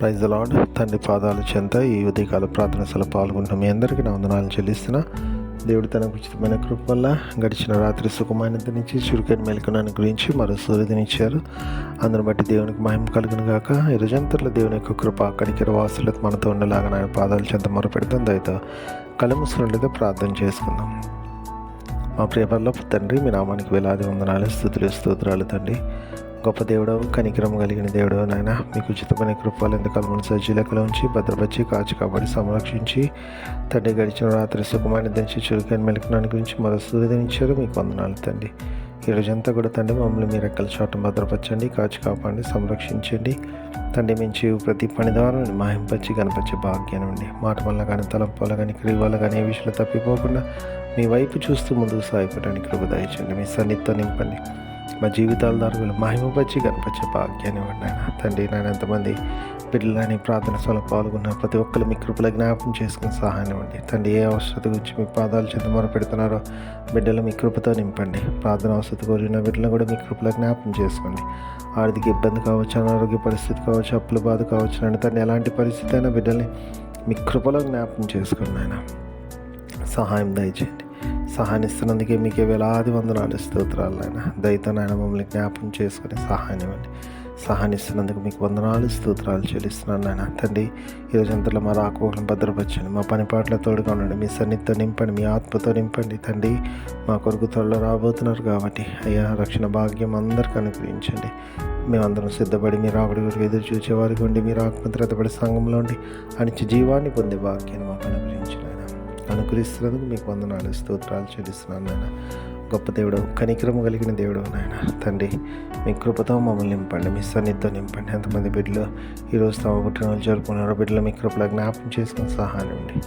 Praise lord తండ్రి పాదాలు చెంత ఈ ఉదయకాల ప్రార్థన సల పాల్గొంటున్న మీ అందరికీ నా వందనాలు చెల్లిస్తున్నా. దేవుడు తనకు ఉచితమైన కృప వల్ల గడిచిన రాత్రి సుఖమైనది నుంచి చురుకైన మెలకునని గురించి మరో సూర్యుదినిచ్చారు అందును బట్టి దేవునికి మహిమ కలుగును గాక. ఇరుజంతుల దేవుని యొక్క కృప అక్కడికి వాసులకు మనతో ఉండేలాగా ఆయన పాదాలు చెంత మొరపెడతాం దయతో కలముసుకుంటే ప్రార్థన చేసుకుందాం. మా ప్రియపరలో తండ్రి మీ నామానికి వేలాది వందనాలు స్థుతులు స్తోత్రాలు తండ్రి. గొప్ప దేవుడవు కనికరం కలిగిన దేవుడవు నాయన మీకు ఉచితమైన కృపాలు ఎంతకాలం సజ్జీలకలో ఉంచి భద్రపరిచి కాచి కాబట్టి సంరక్షించి తండ్రి గడిచిన రాత్రి సుఖమైన దంచి చురుకైన మెలకనాన్ని గురించి మరో సూర్యదనిచ్చారు మీకు వందనాలు తండ్రి. ఈ రోజంతా కూడా తండ్రి మమ్మల్ని మీ రెక్కల చోట భద్రపరచండి కాచి కాపాడి సంరక్షించండి. తండ్రి మించి ప్రతి పని ద్వారా మాయింపచ్చి కనపరిచే భాగ్యాన్ని ఉండి మాట వల్ల కానీ తలంపాల కానీ క్రియ వల్ల కానీ ఏ విషయంలో తప్పిపోకుండా మీ వైపు చూస్తూ ముందుకు సాగిపోవడానికి కృప దయచండి మీ సన్నిధితో నింపండి. మా జీవితాల ద్వారా వీళ్ళు మహిమపరిచి కనిపించే భాగ్యాన్ని ఇవ్వండి ఆయన తండ్రి నేను ఎంతమంది బిడ్డలని ప్రార్థన సభలో పాల్గొన్న ప్రతి ఒక్కరు మీ కృపల జ్ఞాపకం చేసుకుని సహాయం ఇవ్వండి. తండ్రి ఏ అవసరత గురించి మీ పాదాలు చెంత మొర పెడుతున్నారో బిడ్డలు మీ కృపతో నింపండి. ప్రార్థన అవసరత కోరిన బిడ్డలను కూడా మీ కృపల జ్ఞాపం చేసుకోండి. ఆర్థిక ఇబ్బంది కావచ్చు అనారోగ్య పరిస్థితి కావచ్చు అప్పుల బాధ కావచ్చు అని తండ్రి ఎలాంటి పరిస్థితి అయినా బిడ్డల్ని మీ కృపలో జ్ఞాపం చేసుకోండి ఆయన సహాయం దయచేయండి. సహాయం ఇస్తున్నందుకే మీకు వేలాది వందనాలు స్తోత్రాలు ఆయన దయతో నాయన మమ్మల్ని జ్ఞాపకం చేసుకుని సహాయం ఇవ్వండి. సహాయం ఇస్తున్నందుకు మీకు వందనాలు స్తోత్రాలు చెల్లిస్తున్నాను నాయన. తండ్రి ఈరోజు అంతలో మా రాకపోకలను భద్రపరచండి. మా పనిపాట్ల తోడుగా ఉండండి. మీ సన్నిధితో నింపండి. మీ ఆత్మతో నింపండి. తండ్రి మా కొరకు త్వరలో రాబోతున్నారు కాబట్టి అయ్యా రక్షణ భాగ్యం అందరికీ అనుగ్రహించండి. మేమందరం సిద్ధపడి మీరు ఆవిడ గురికి ఎదురు చూచేవారికి ఉండి మీరు ఆత్మద్రతపడి సంఘంలో ఉండి అనిచి జీవాన్ని పొందే భాగ్యాన్ని మాకు అనుగ్రహిస్తున్నందుకు మీకు వందనాలు స్తోత్రాలు చెల్లిస్తున్నాను నాయన. గొప్ప దేవుడు కనిక్రమ కలిగిన దేవుడు నాయన. తండ్రి మీ కృపతో మమ్మల్ని నింపండి మీ సన్నిధితో నింపండి. ఎంతమంది బిడ్డలు ఈరోజు తమ పుట్టినరోజు జరుపుకున్నారో బిడ్డలు మీ కృపలో జ్ఞాపం చేసుకుని సహాయం ఉండి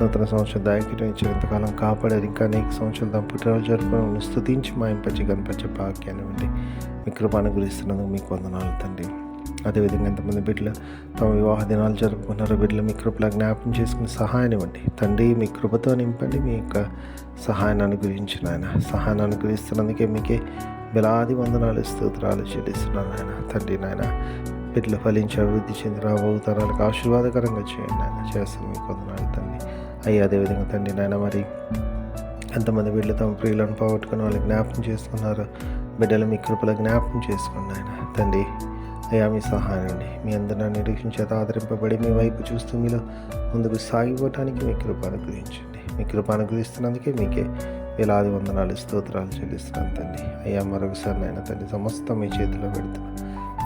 నూతన సంవత్సరం దాయకిటం ఇచ్చిన ఇంతకాలం కాపాడారు. ఇంకా అనేక సంవత్సరాలు తమ పుట్టినరోజు జరుపుకుని స్థుతించి మాయింపచ్చి కనిపించే భాగ్యాన్ని ఉండి మీ కృప అనుగ్రహిస్తున్నందుకు మీకు వందనాలు తండ్రి. అదేవిధంగా ఎంతమంది బిడ్డలు తమ వివాహ దినాలు జరుపుకున్నారో బిడ్డలు మీ కృపలా జ్ఞాపకం చేసుకుని సహాయం ఇవ్వండి. తండ్రి మీ కృపతో నింపండి మీ యొక్క సహాయాన్ని అనుగ్రహించిన ఆయన సహాయాన్ని అనుగ్రహిస్తున్నందుకే మీకే వేలాది వందనాలు స్తోత్రాలు చెల్లిస్తున్నాను ఆయన తండ్రి నాయన బిడ్డలు ఫలించి అభివృద్ధి చెంది రాబో తరాలకు ఆశీర్వాదకరంగా చేయండి ఆయన చేస్తాను మీకు వందనాలు తండ్రి. అయ్యి అదేవిధంగా తండ్రి నాయన మరి ఎంతమంది బిడ్డలు తమ ప్రియులను పోగొట్టుకుని వాళ్ళు జ్ఞాపకం చేసుకున్నారు బిడ్డలు మీ కృపల జ్ఞాపకం చేసుకోండి ఆయన తండ్రి అయ్యా మీ సహాయం అండి మీ అందరిని నిరీక్షించి చేత ఆదరింపబడి మీ వైపు చూస్తూ మీలో ముందుకు సాగిపోవటానికి మీ కృపాను గురించండి మీ కృపాను గురిస్తున్నందుకే మీకే వేలాది వందనాలు స్తోత్రాలు చెల్లిస్తున్నాను తండ్రి. అయ్యా మరొకసారి నాయన తండ్రి సమస్తం మీ చేతిలో పెడుతున్నాను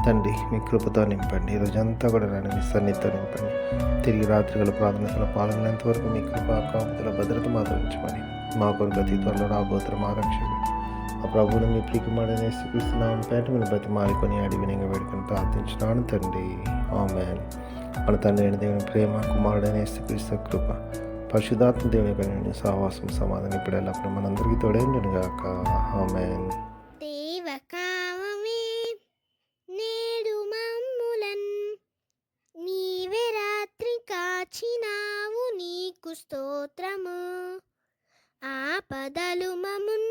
తండ్రి మీ కృపతో నింపండి. రోజంతా కూడా నేను మీ సన్నిధితో నింపండి. తిరిగి రాత్రిగల ప్రార్థనలో పాల్గొనేంత వరకు మీ కృప కాపుదల భద్రత మాతో ఉంచమని. మా కొరకు అతి త్వరలో రాబోతున్న మా రక్షకుడు ఆ ప్రభువుని మీ ప్రికుమాడని స్థిపిస్తున్నామని పేట మీరు బతిమాలికొని అడివినంగా వేడుకొని ప్రార్థించినాను తండ్రి. ఆమె మన తండ్రి అయిన దేవుని ప్రేమ కుమారుడనేసి స్థిపిస్త కృప పరిశుధాత్మ దేవుని కలిగిన సహవాసం సమాధానం ఇప్పుడు ఎల్లప్పుడు మనందరికీ తోడేండును గాక ఆమెన్. స్తోత్రము నేడు మమ్ములన్ నీవే రాత్రి మమున్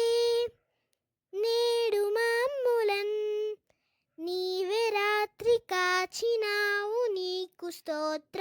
నీవే నీకు స్తోత్ర.